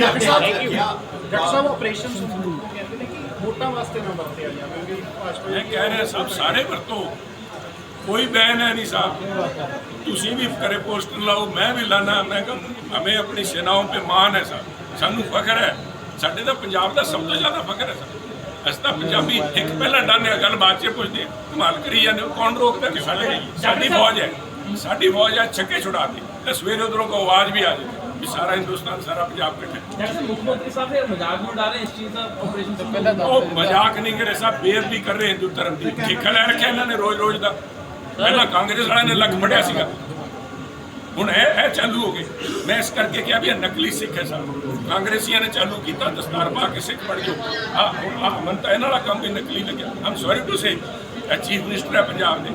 ਡਾਕਟਰ ਸਾਹਿਬ ਡਾਕਟਰ ਸਾਹਿਬ ਆਪਰੇਸ਼ਨ ਸੰਦੂਕ ਕਹਿੰਦੇ ਨੇ ਕਿ ਵੋਟਾਂ ਵਾਸਤੇ ਨਾ ਵਰਤਿਆ ਜਾਵੇ ਕਿਉਂਕਿ ਭਾਜਪਾ ਮੈਂ ਕਹਿ ਰਿਹਾ ਸਭ ਸਾਰੇ ਵਰਤੋ। ਕੋਈ ਬੈਨ ਹੈ ਨਹੀਂ ਸਾਹਿਬ। ਤੁਸੀਂ ਵੀ ਕਰੇ ਪੋਸਟਰ ਲਾਓ ਮੈਂ ਵੀ ਲਾਣਾ ਮੈਂ ਕਹਾਂ ਹਮੇ ਆਪਣੀ ਸੈਨਾओं पे ਮਾਨ ਹੈ ਸਾਹਿਬ। ਸਾਨੂੰ ਫਖਰ ਹੈ। ਸਾਡੇ ਦਾ ਪੰਜਾਬ ਦਾ ਸਭ ਤੋਂ ਜ਼ਿਆਦਾ ਫਖਰ ਹੈ ਸਾਹਿਬ। ਅਸੀਂ ਪੰਜਾਬੀ ਇੱਕ ਪਹਿਲਾਂ ਡਾਨੇ ਗੱਲ ਬਾਅਦ ਚ ਪੁੱਛਦੇ ਕਮਾਲ ਕਰੀ ਜਾਂਦੇ ਕੌਣ ਰੋਕਦਾ? ਕਿ ਸਾਡੇ ਸਾਡੀ ਫੌਜ ਹੈ। ਸਾਡੀ ਫੌਜ ਆ ਛੱਕੇ ਛੁਡਾ ਕੇ। ਤੇ ਸਵੇਰੇ ਉਧਰੋਂ ਕੋ ਆਵਾਜ਼ ਵੀ ਆ ਜੇ ਵੀ ਸਾਰਾ ਹਿੰਦੁਸਤਾਨ ਸਾਰਾ ਪੰਜਾਬ ਇਕੱਠਾ। ਹੈ ਮੁੱਖ ਮੰਤਰੀ ਸਾਹਿਬ ਇਹ ਮਜ਼ਾਕ ਉਡਾ ਰਹੇ ਇਸ ਚੀਜ਼ ਦਾ ਆਪਰੇਸ਼ਨ ਤੋਂ ਪਹਿਲਾਂ ਉਹ ਮਜ਼ਾਕ ਨਹੀਂ ਕਰੇ ਸਾਹਿਬ ਬੇਅਦਬੀ ਕਰ ਰਹੇ ਹਿੰਦੂ ਧਰਮ ਦੀ। ਠੇਕਾ ਲੈ ਰੱਖਿਆ ਇਹਨਾਂ ਨੇ ਰੋਜ਼ ਰੋਜ਼ ਦਾ। ਪਹਿਲਾਂ ਕਾਂਗਰਸ ਵਾਲਿਆਂ ਨੇ ਲੱਕ ਫੜਿਆ ਸੀਗਾ। ਹੁਣ ਇਹ ਇਹ ਚਾਲੂ ਹੋ ਗਏ ਮੈਂ ਇਸ ਕਰਕੇ ਕਿਹਾ ਵੀ ਇਹ ਨਕਲੀ ਸਿੱਖ ਹੈ ਸਭ ਕਾਂਗਰਸੀਆਂ ਨੇ ਚਾਲੂ ਕੀਤਾ ਦਸਤਾਰ ਪਾ ਕੇ ਸਿੱਖ ਬਣ ਜਾਓ। ਆ ਹੁਣ ਆ ਮਨ ਤਾਂ ਇਹਨਾਂ ਵਾਲਾ ਕੰਮ ਵੀ ਨਕਲੀ ਲੱਗਿਆ। ਆਮ ਸੌਰੀ ਟੂ ਸੇ ਇਹ ਚੀਫ ਮਿਨਿਸਟਰ ਹੈ ਪੰਜਾਬ ਦੇ।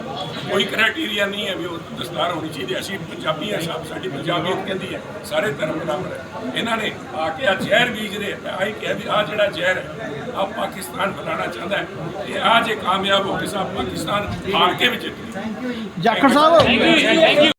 ਕੋਈ ਕ੍ਰਾਈਟੇਰੀਆ ਨਹੀਂ ਹੈ ਵੀ ਉਹ ਦਸਤਾਰ ਹੋਣੀ ਚਾਹੀਦੀ। ਅਸੀਂ ਪੰਜਾਬੀ ਹਾਂ ਸਭ ਸਾਡੀ ਪੰਜਾਬੀਅਤ ਕਹਿੰਦੀ ਹੈ ਸਾਰੇ ਧਰਮ ਬਰਾਬਰ ਹੈ। ਇਹਨਾਂ ਨੇ ਆ ਕੇ ਆ ਜ਼ਹਿਰ ਬੀਜ ਰਹੇ ਮੈਂ ਆਈ ਕਿਹਾ ਵੀ ਆ ਜਿਹੜਾ ਜ਼ਹਿਰ ਹੈ ਆ ਪਾਕਿਸਤਾਨ ਬਣਾਉਣਾ ਚਾਹੁੰਦਾ ਹੈ। ਇਹ ਆ ਜੇ ਕਾਮਯਾਬ ਹੋ ਕੇ ਸਭ ਪਾਕਿਸਤਾਨ ਹਾਰ ਕੇ ਵਿੱਚ ਜਾਖੜ ਸਾਹਿਬ।